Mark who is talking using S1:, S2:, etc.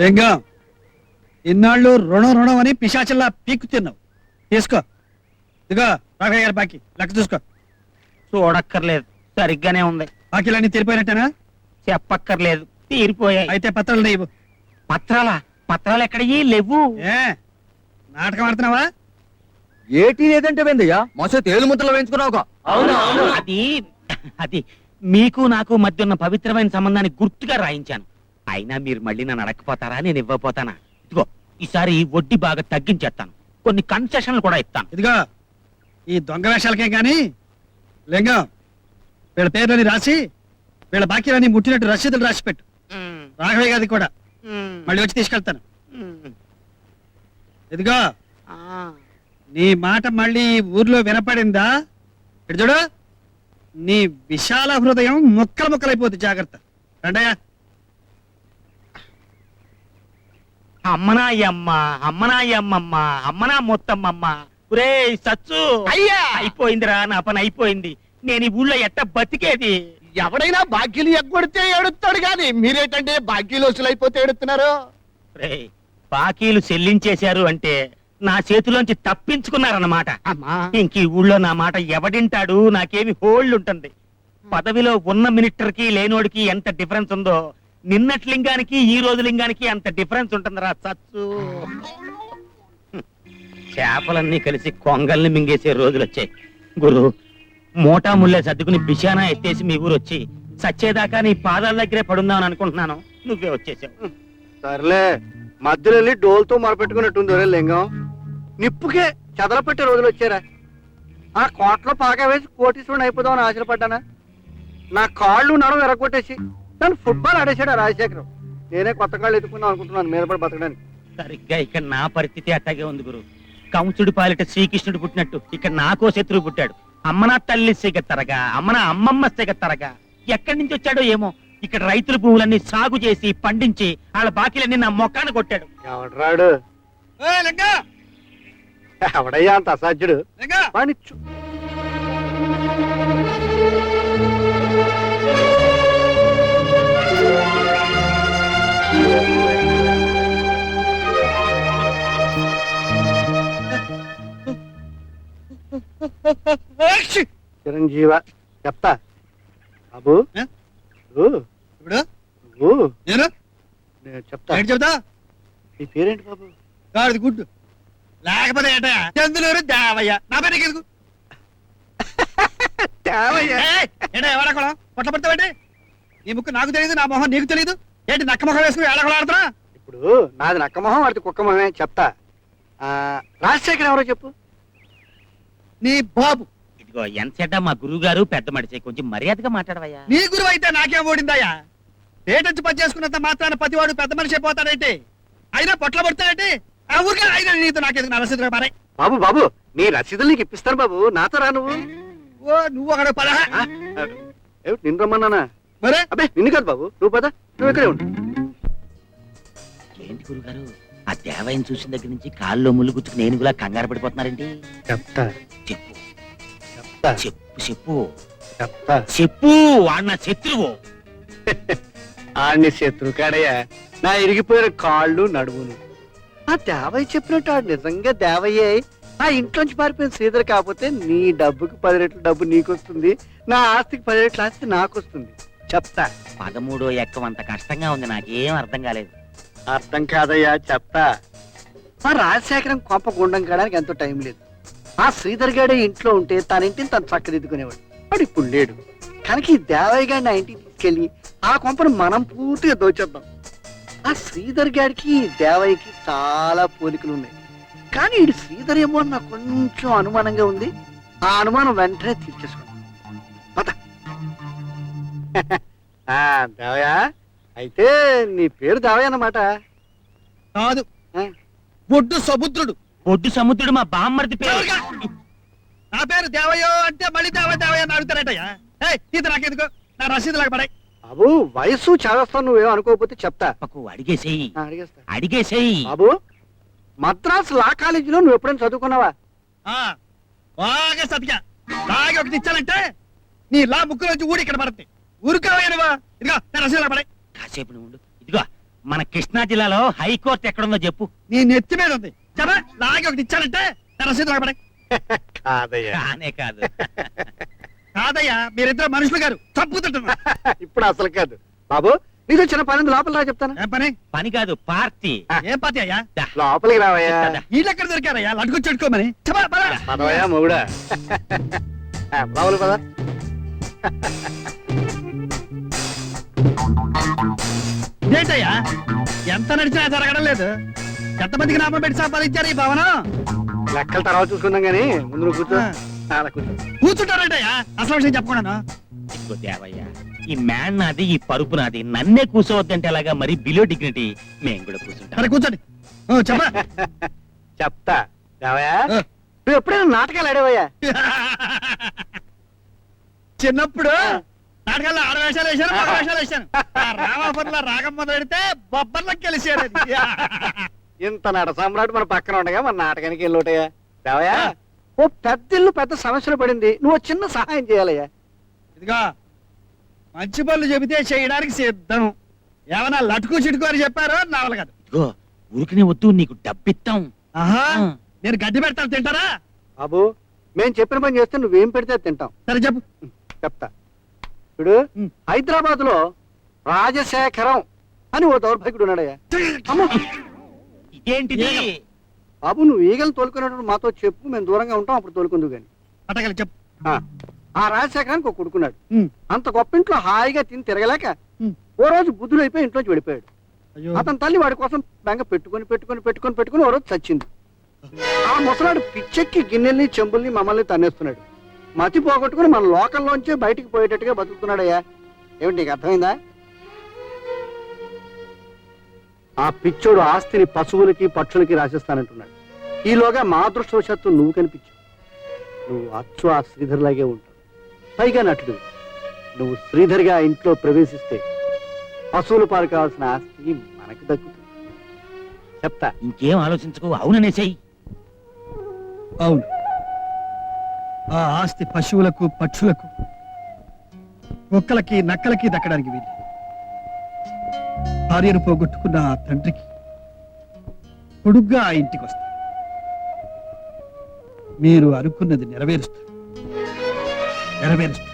S1: లింగం ఇన్నాళ్ళు రుణం రుణం అని పిశాచల్లా పీక్కు తిన్నావు. తీసుకో. ఇదిగో రాఘయ్య గారి బాకీ. లెక్క చూసుకో.
S2: చూడక్కర్లేదు. సరిగ్గానే ఉంది.
S1: బాకీలన్నీ తెలిపోయినట్టేనా
S2: చెప్పక్కర్లేదు. తీరిపోయాయి.
S1: అయితే పత్రాలు లేవు
S2: పత్రాల? పత్రాలు ఎక్కడయ్యి? లేవు
S1: ఏ నాటకం ఆడుతున్నావా?
S3: ఏటీ లేదంటే వెందయ్యా? మసే తేలు ముద్దలు వేయించుకున్నావుగా.
S2: అది అది మీకు నాకు మధ్య ఉన్న పవిత్రమైన సంబంధాన్ని గుర్తుగా రాయించాను. అయినా మీరు మళ్ళీ నన్ను అడగపోతారా నేను ఇవ్వపోతానా ఇదిగో ఈసారి వడ్డీ బాగా తగ్గించేస్తాను. కొన్ని కన్సెషన్లు కూడా ఇస్తాను.
S1: ఇదిగో ఈ దొంగ వేషాలకే గాని లింగం వీళ్ళ పేర్లని రాసి వీళ్ళ బాకీలన్నీ ముట్టినట్టు రసీదులు రాసి పెట్టు. రాఘవయ్య గారి కూడా. మళ్ళీ వచ్చి తీసుకెళ్తాను. ఇదిగో నీ మాట మళ్ళీ ఊర్లో వినపడిందా? ఇటు చూడు నీ విశాల హృదయం ముక్కలు ముక్కలైపోతుంది. జాగ్రత్త. రండయ్యా.
S2: అమ్మనా అమ్మ అమ్మనా అమ్మమ్మ అమ్మనా మొత్తమ్మమ్మ. ఒరే సచ్చు
S4: అయ్యా!
S2: అయిపోయిందిరా నా పని అయిపోయింది. నేను ఈ ఊళ్ళో ఎట్ట బతికేది?
S4: ఎవడైనా బాకీలు ఎగ్గొడితే ఏడుస్తాడు కానీ మీరేంటంటే బాకీలు వసూలైపోతే ఏడుతున్నారు
S2: రేయ్, బాకీలు చెల్లించేశారు అంటే నా చేతిలోంచి తప్పించుకున్నారన్నమాట.
S4: అమ్మా!
S2: ఇంక ఈ ఊళ్ళో నా మాట ఎవడింటాడు? నాకేమి హోల్డ్ ఉంటుంది. పదవిలో ఉన్న మినిస్టర్కి లేనోడికి ఎంత డిఫరెన్స్ ఉందో నిన్నటి లింగానికి ఈ రోజు లింగానికి అంత డిఫరెన్స్ ఉంటుందిరా చచ్చు చేపలన్నీ కలిసి కొంగల్ని మింగేసే రోజులు వచ్చాయి గురు మోటా ముల్లే సర్దుకుని బిషానా ఎత్తేసి మీ ఊరు వచ్చి సచ్చేదాకా నీ పాదాల దగ్గరే పడుందామని అనుకుంటున్నాను. నువ్వే వచ్చేసావు.
S4: సర్లే మధ్యలో వెళ్ళి డోల్తో మొరపెట్టుకున్నట్టుంది ఒరే లింగం. నిప్పుకే చెదలపెట్టే రోజులు వచ్చారా ఆ కోట్లో పాక వేసి కోటీశ్వరుని అయిపోదామని ఆశపడ్డానా? నా కాళ్ళు నడవ ఎరగొట్టేసి నన్ను ఫుట్బాల్ ఆడేశాడు రాజశేఖరం. నేనే కొత్త కాళ్ళు ఎత్తుకుందాం అనుకుంటున్నాను మీద పడి బతకడానికి.
S2: సరిగ్గా ఇక్కడ నా పరిస్థితి అట్టాగే ఉంది గురు. కంసుడి పాలిట శ్రీకృష్ణుడు పుట్టినట్టు ఇక్కడ నాకో శత్రువు పుట్టాడు. అమ్మనా తల్లి సిగత్తరగా అమ్మనా అమ్మమ్మ సిగత్తరగా. ఎక్కడి నుంచి వచ్చాడో ఏమో ఇక్కడ రైతుల భూములన్నీ సాగు చేసి పండించి వాళ్ళ బాకీలన్నీ నా మొక్కాన కొట్టాడు.
S4: ఎవడరాడు ఎవడయ్యా అంత అసాధ్యుడు? చిరంజీవ చెప్తా. బాబు.
S1: ఏ?
S4: నువ్వు?
S1: ఇప్పుడు?
S4: నువ్వు?
S1: నేను?
S4: నేను చెప్తా.
S1: ఏంటి చెబుతా
S4: నీ పేరేంటి బాబు?
S1: గాడిది గుడ్డు. లేకపోతే ఏంటయ్యా? చందులూరు దేవయ్య. నా పేరు నీకెందుకు? ఏయ్, ఏంటో ఎవడకూడదు పొట్ల పడతావేంటి నీ ముక్కు నాకు తెలియదు నా మొహం నీకు తెలియదు ఏంటి నక్క మొహం వేసుకుని ఏడకూడ ఆడుతున్నా
S4: ఇప్పుడు నాది నక్క మొహం వాడిది కుక్క మొహమే చెప్తా. ఆ, రాజశేఖర్ ఎవరో చెప్పు.
S1: నీ బాబు.
S2: ఇదిగో ఎంతసేట మా గురువు గారు పెద్ద మడిచే కొంచెం మర్యాదగా మాట్లాడవయ్యా.
S1: నీ గురువు అయితే నాకేం ఓడిందయ్యా. పేటెంచి పని చేసుకున్నంత మాత్రాన ప్రతివాడు పెద్ద మనిషి అయిపోతాడేంటి? అయినా పొట్ల పడతాడేంటి? ఆ ఊరికే అయినా నీతో నాకెందుకు నా రసీదు మారే
S4: బాబు బాబు నీ రసీదులు నీకు ఇప్పిస్తాను బాబు. నాతో రా నువ్వు.
S1: ఓ నువ్వు అక్కడ పదహా
S4: ఆ, ఆ, ఏమిటి నిన్ను రమ్మన్నానా?
S1: మరే?
S4: అబ్బే నిన్ను కాదు బాబు. నువ్వు పద. నువ్వు ఇక్కడే ఉండు.
S2: ఏంటి గురుగారు ఆ దేవయ్యని చూసిన దగ్గర నుంచి కాల్లో ముళ్ళు గుచ్చుకు నేను కూడా కంగారు పడిపోతున్నారేంటి?
S4: చెప్తా
S2: చెప్పు. చెప్పు చెప్పు.
S4: చెప్తా
S2: చెప్పు వాడు నా శత్రువు.
S4: ఆడిని శత్రు కాడయ్యా నా ఇరిగిపోయిన కాళ్ళు నడుమును ఆ దేవయ్య చెప్పినట్టు ఆడు నిజంగా దేవయ్యే. ఆ ఇంట్లోంచి పారిపోయిన శ్రీధర్ కాకపోతే నీ డబ్బుకి పది రెట్ల డబ్బు నీకు వస్తుంది నా ఆస్తికి పది రెట్ల ఆస్తి నాకు వస్తుంది చెప్తా.
S2: పదమూడో ఎక్కం అంత కష్టంగా ఉంది నాకేం అర్థం కాలేదు.
S4: అర్థం కాదయ్యా చెప్తా. ఆ రాజశేఖరం కొంప గుండం కాడానికి ఎంతో టైం లేదు. ఆ శ్రీధర్ గాడే ఇంట్లో ఉంటే తన ఇంటిని తను చక్కదిద్దుకునేవాడు. వాడు ఇప్పుడు లేడు. కనుక ఈ దేవయ్య గారిని ఆ ఇంటికి తీసుకెళ్ళి ఆ కొంపను మనం పూర్తిగా దోచేద్దాం. ఆ శ్రీధర్ గారికి ఈ దేవయ్యకి చాలా పోలికలు ఉన్నాయి కానీ ఇటు శ్రీధర్ ఏమో అని నాకు కొంచెం అనుమానంగా ఉంది. ఆ అనుమానం వెంటనే పద. దేవయ్య అయితే నీ పేరు దేవయ్య అన్నమాట?
S1: కాదు. బొడ్డు సముద్రుడు.
S2: ఒడ్డు సముద్రుడు మా బామ్మర్ది పేరు?
S1: నా పేరు దేవయ్యో అంటే మళ్ళీ దేవయ్య దేవయ్య అని అడుగుతారటయ్యా. తీత నాకెందుకు నా రసీదు లాగా పడాయి.
S4: బాబు వయసు చదవస్తాను నువ్వేం అనుకోకపోతే చెప్తా.
S2: పక్కకు అడిగేసేయి.
S4: ఆ, అడిగేస్తా.
S2: అడిగేసేయి.
S4: బాబు మద్రాస్ లా కాలేజీలో నువ్వు ఎప్పుడైనా చదువుకున్నావా?
S1: ఆ, బాగా సతిగా బాగా ఒకటి ఇచ్చానంటే నీ లా ముక్కు నుంచి ఊడి ఇక్కడ పడుతుంది ఊరుకోవయ్యనువా ఇదిగో నా రసీదు లాగా పడాయి.
S2: కాసేపు నువ్వు. ఇదిగో మన కృష్ణా జిల్లాలో హైకోర్టు ఎక్కడుందో చెప్పు.
S1: నీ నెత్తి మీద ఉంది. లాగి ఒకటి ఇచ్చానంటే నా రసీదు రాబడే
S4: కాదయ్యా.
S2: కానే కాదు.
S1: కాదయ్యా మీరిద్దరు మనుషులు గారు. తప్పుతుంటున్నారు
S4: ఇప్పుడు అసలు కాదు. బాబు నీతో చిన్న పని లోపల రా చెప్తాను.
S1: ఏం పని?
S2: పని కాదు పార్టీ.
S1: ఏం పాతి అయ్యా?
S4: లోపలికి రావయ్యా?
S1: వీళ్ళు ఎక్కడ దొరికారయ్యా? లడ్డుకు చెట్టుకోమని.
S4: పదవయ్యా మొగుడా లోపలికి పద.
S1: ఇదేంటయ్యా ఎంత నడిచినా జరగడం లేదు. ఎంతమందికి నామం పెట్టి సంపాదించారు ఈ భవనం?
S4: లెక్కల తర్వాత చూసుకుందాం గానీ ముందు నువ్వు కూర్చో.
S1: ఆ.
S4: ఆ, అలా కూర్చో.
S1: కూర్చుంటారంటయ్యా అసలు విషయం చెప్పకుండా
S2: ఇదిగో దేవయ్య ఈ మ్యాన్ నాది ఈ పరుపు నాది నన్నే కూర్చోవద్దంటే అలాగా మరి బిలో డిగ్నిటీ మేము కూడా కూర్చుంటాం.
S1: సరే కూర్చోండి. ఓ, చెప్పా.
S4: చెప్తా. రావయ్యా
S1: ఆ.
S4: నువ్వు ఎప్పుడైనా నాటకాలు ఆడేవయ్యా?
S1: చిన్నప్పుడు నాటకాల్లో ఆడ వేషాలు వేశాను మగ వేషాలు వేశాను. ఆ రామాపురంలో రాగం మొదలెడితే బొబ్బర్లకు కలిసాడు
S4: ఇంత నట సామ్రాట్ మన పక్కన ఉండగా మన నాటకానికి వెళ్ళోటయ్యా రావయ్యా ఓ పెద్ద ఇల్లు పెద్ద సమస్యలు పడింది. నువ్వు ఓ చిన్న సహాయం చేయాలయ్యా.
S1: ఇదిగో మంచి పనులు చెబితే చేయడానికి సిద్ధం. ఏమన్నా లటుకు చిటుకు అని చెప్పారో నావల కాదు.
S2: ఇదిగో వద్దు నీకు డబ్బిస్తాం
S1: ఆహా నేను గడ్డి పెడతాను తింటారా?
S4: బాబు మేము చెప్పిన పని చేస్తే నువ్వేం పెడితే అది తింటాం.
S1: సరే చెప్పు.
S4: చెప్తా. ఇప్పుడు
S1: ఉం.
S4: హైదరాబాద్లో రాజశేఖరం అని ఓ దౌర్భాగ్యుడు ఉన్నాడయ్యా. అమ్మో!
S2: ఇదేంటిది
S4: బాబు నువ్వు ఈగలు తోలుకునేటప్పుడు మాతో చెప్పు మేము దూరంగా ఉంటాం అప్పుడు తోలుకుందు గాని.
S1: పట్టగలి చెప్పు.
S4: ఆ, రాజశేఖరానికి ఒక కొడుకున్నాడు. అంత గొప్ప ఇంట్లో హాయిగా తిని తిరగలేక. ఓ రోజు బుద్ధులు అయిపోయి ఇంట్లోంచి వెళ్ళిపోయాడు. అతని తల్లి వాడి కోసం బెంగ పెట్టుకొని పెట్టుకొని పెట్టుకొని పెట్టుకొని ఓ రోజు చచ్చింది. ఆ ముసలాడు పిచ్చెక్కి గిన్నెల్ని చెంబుల్ని మమ్మల్ని తన్నేస్తున్నాడు. మతి పోగొట్టుకుని మన లోకల్లోంచే బయటికి పోయేటట్టుగా బతుకుతున్నాడయ్యా. ఏమిటి నీకు అర్థమైందా? ఆ పిచ్చోడు ఆస్తిని పశువులకి పక్షులకి రాసిస్తానంటున్నాడు. ఈలోగా మా అదృష్టవశాత్తు నువ్వు కనిపించావు. నువ్వు అచ్చు ఆ శ్రీధర్లాగే ఉంటావు. పైగా నటుడు నువ్వు శ్రీధర్గా ఇంట్లో ప్రవేశిస్తే పశువులు పాలు కావాల్సిన ఆస్తి మనకు దక్కుతుంది. చెప్తా.
S2: ఇంకేం ఆలోచించుకో అవుననేసేయ్
S1: అవును. ఆ ఆస్తి పశువులకు పక్షులకు కుక్కలకి నక్కలకి దక్కడానికి వీలు భార్యను పోగొట్టుకున్న ఆ తండ్రికి కొడుగ్గా ఆ ఇంటికి వస్తారు మీరు అనుకున్నది నెరవేరుస్తారు నెరవేరుస్తారు